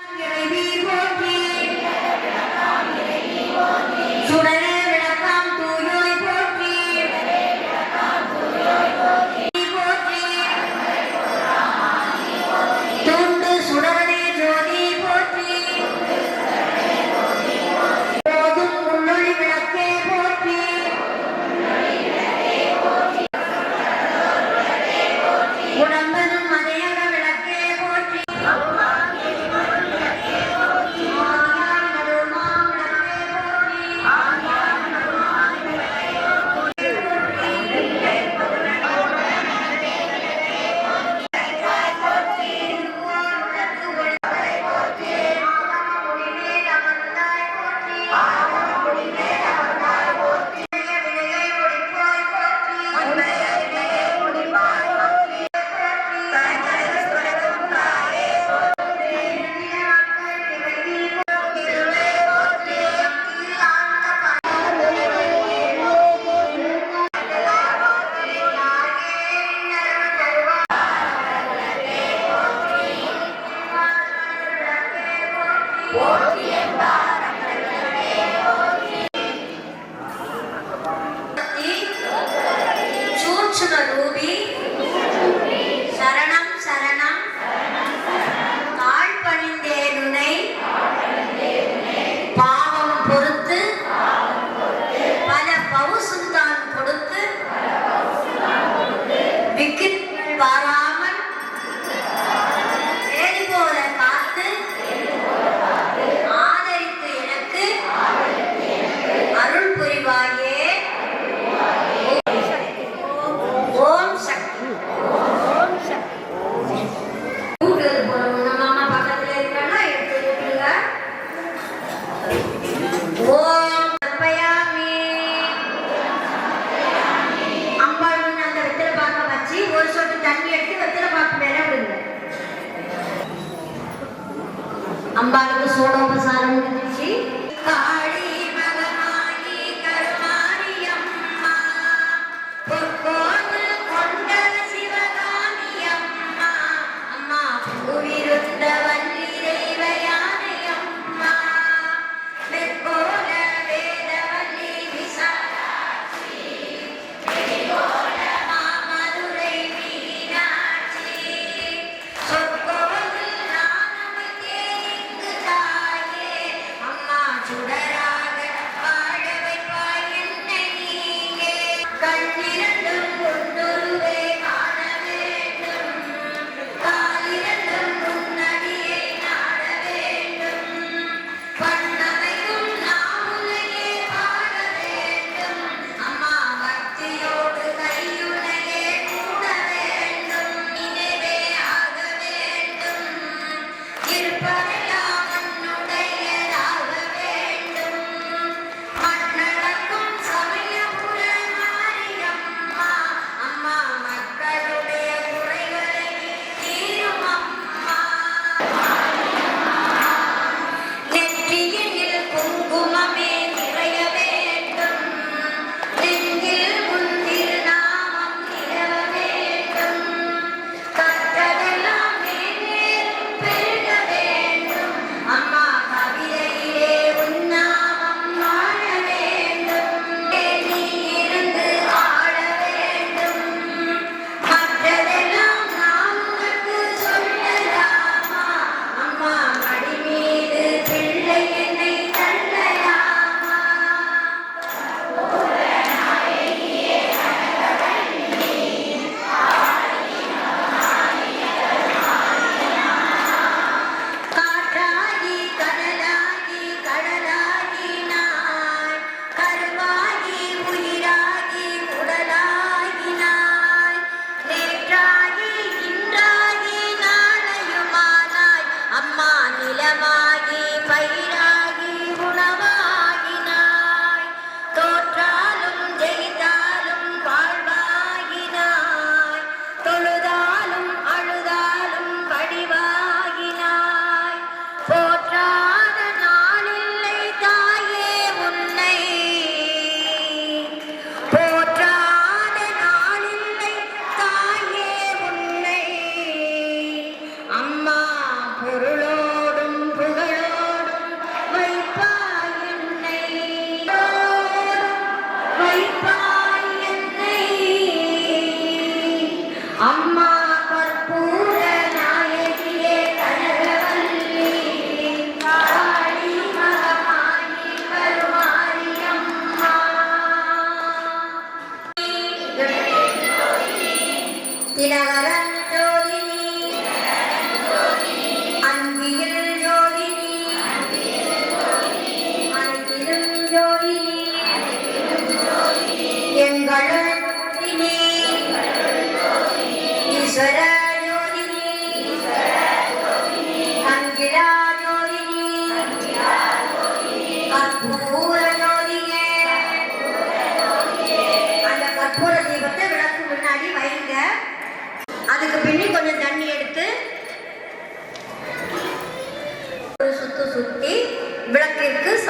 Maybe baby,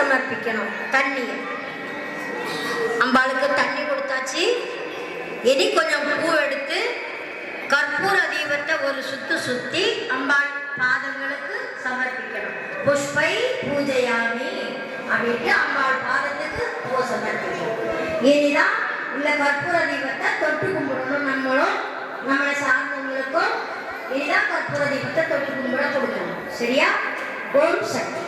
சமர்ப்பிக்கணும் தண்ணியை அம்பாளுக்கு தண்ணி கொடுத்தாச்சு. இனி கொஞ்சம் பூ எடுத்து கற்பூர தீபத்தை ஒரு சுத்து சுத்தி அம்பாள் பாதங்களுக்கு சமர்ப்பிக்கணும். புஷ்பை பூஜையாமி அப்படின்ட்டு அம்பாள் பாதத்துக்கு பூ சமர்ப்பிக்கணும். இனிதான் உள்ள கற்பூர தீபத்தை தொட்டு கும்பிடணும் நம்மளும் நம்மளை சார்ந்தவங்களுக்கும். இனிதான் கற்பூர தீபத்தை தொட்டு கும்பிட கொடுக்கணும். சரியா? ஓம் சக்தி.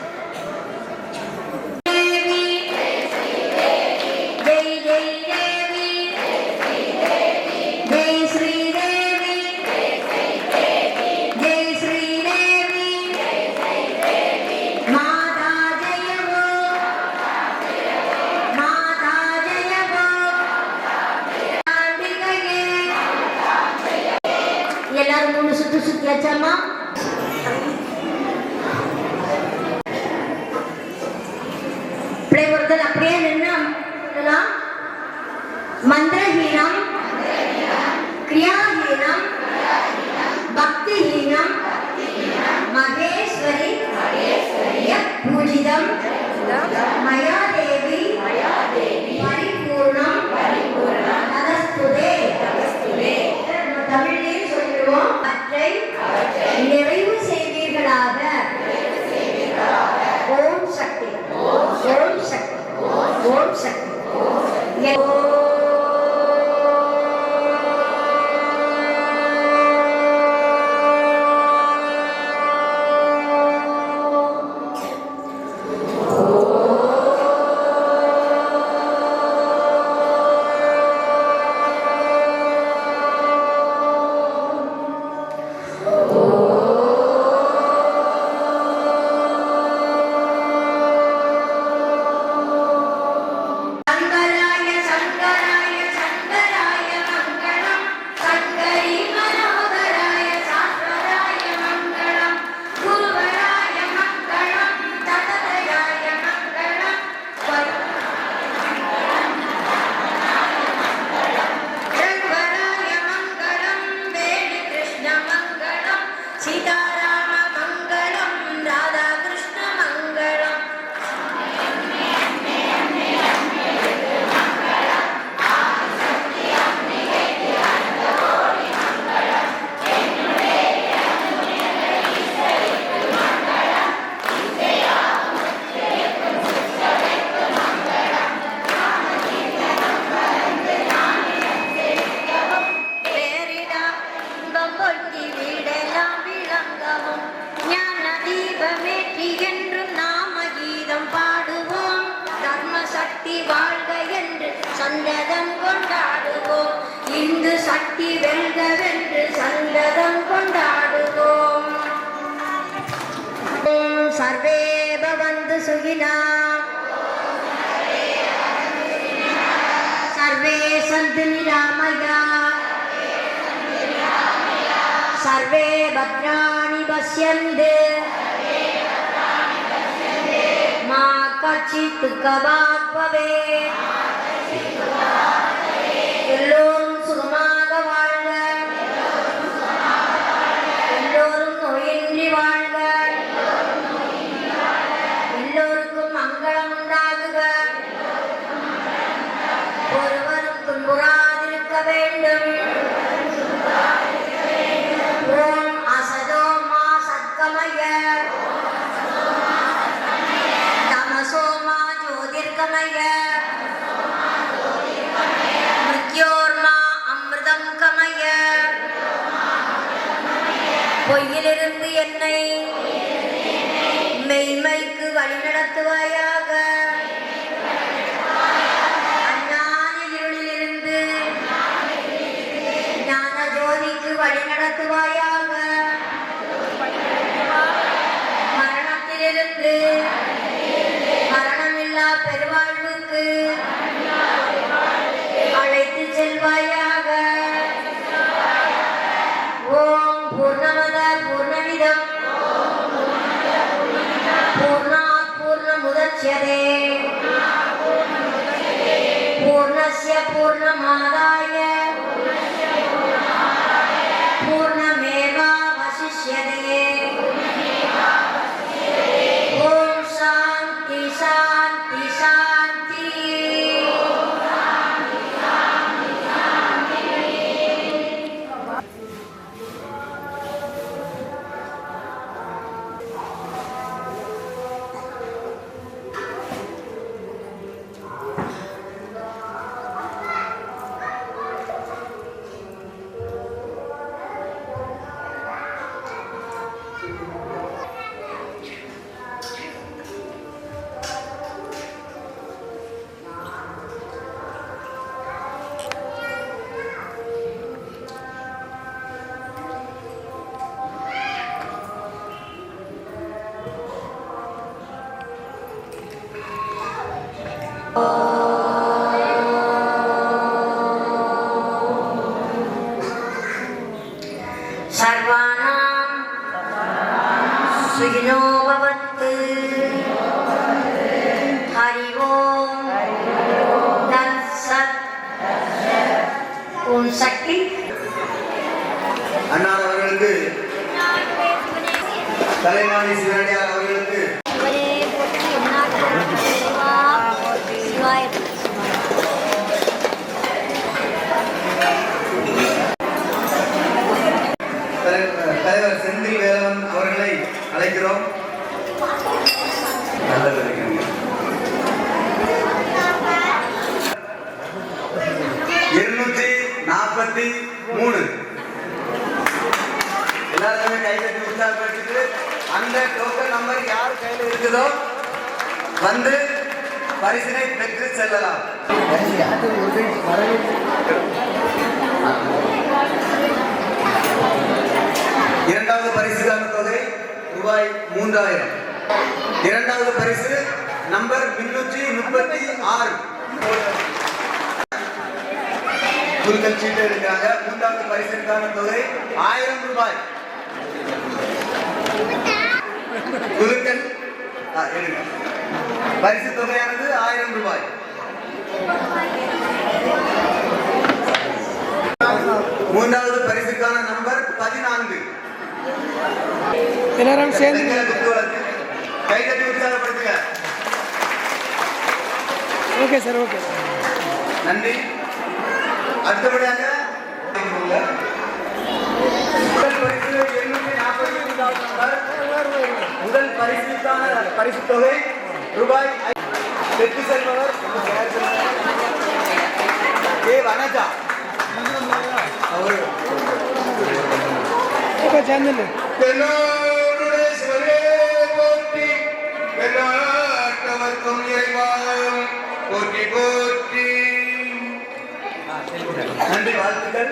மந்திரஹீனம் கிரியாஹீனம் பக்திஹீனம் மகேஸ்வரி யத் பூஜிதம் மயா தேவி பரிபூர்ணம் ததஸ்துதே. நம்ம தமிழ்லயும் சொல்லிடுவோம் அவற்றை நிறைவு செய்வீர்களாக. ஓம் சக்தி ஓம் சக்தி ஓம் சக்தி. சந்ததம் கொண்டாடுவோம் இந்து சக்தி வெல்கவென்று சந்ததம் கொண்டாடுவோம் ஓம் சர்வே பவந்து சுகினா सर्वे सन्तु निरामया सर्वे भद्राणि पश्यन्ति मा कचित् दुःखभाग् भवेत् எல்லோரும் சுகமாக வாழ்க. எல்லோரும் நோயின்றி வாழ்க. எல்லோருக்கும் மங்களம் உண்டாகுக. ஒருவரும் துன்புறாதிருக்க வேண்டும். ஓம் அசதோ மா சத்கமய. தமசோ மா ஜோதிர்கமய. பொய்யிலிருந்து என்னை மெய்மைக்கு வழிநடத்துவாயாக. அஞ்ஞான இருளிலிருந்து ஞான ஜோதிக்கு வழி நடத்துவாயாக மரணத்திலிருந்து மரணமில்லா பெருவாழ்வுக்கு அழைத்து செல்வாயா சக்தி. அண்ணார் அவர்களுக்கு தலைமாணி சிவனடியார் நாற்பத்தி மூணு. எல்லாருமே கையில தட்டி உற்சாகப்படுத்திட்டு அந்த டோக்கன் நம்பர் யார் கையில இருக்குதோ வந்து பரிசினை பெற்று செல்லலாம். இரண்டாவது பரிசுக்கான தொகை ரூபாய் மூன்றாயிரம். இரண்டாவது பரிசு நம்பர் முன்னூற்றி முப்பத்தி ஆறு. குறுக்கல் சீட்டு இருக்காங்க. மூன்றாவது பரிசிற்கான தொகை ஆயிரம் ரூபாய். எடுங்க. பரிசு தொகையானது ஆயிரம் ரூபாய். மூன்றாவது பரிசுக்கான நம்பர் பதினான்கு. எல்லாரும் சேர்ந்து செங்கல் குத்துவிளக்கு. கை தட்டி உற்சாகப்படுத்துங்க ஓகே சார் ஓகே. நன்றி. அடுத்தபடியாக முதல் பரிசுக்கான பரிசு தொகை ரூபாய் பெற்று செல்பவர். ஏ வனஜா. அவர். நன்றி வாழ்த்துக்கள்.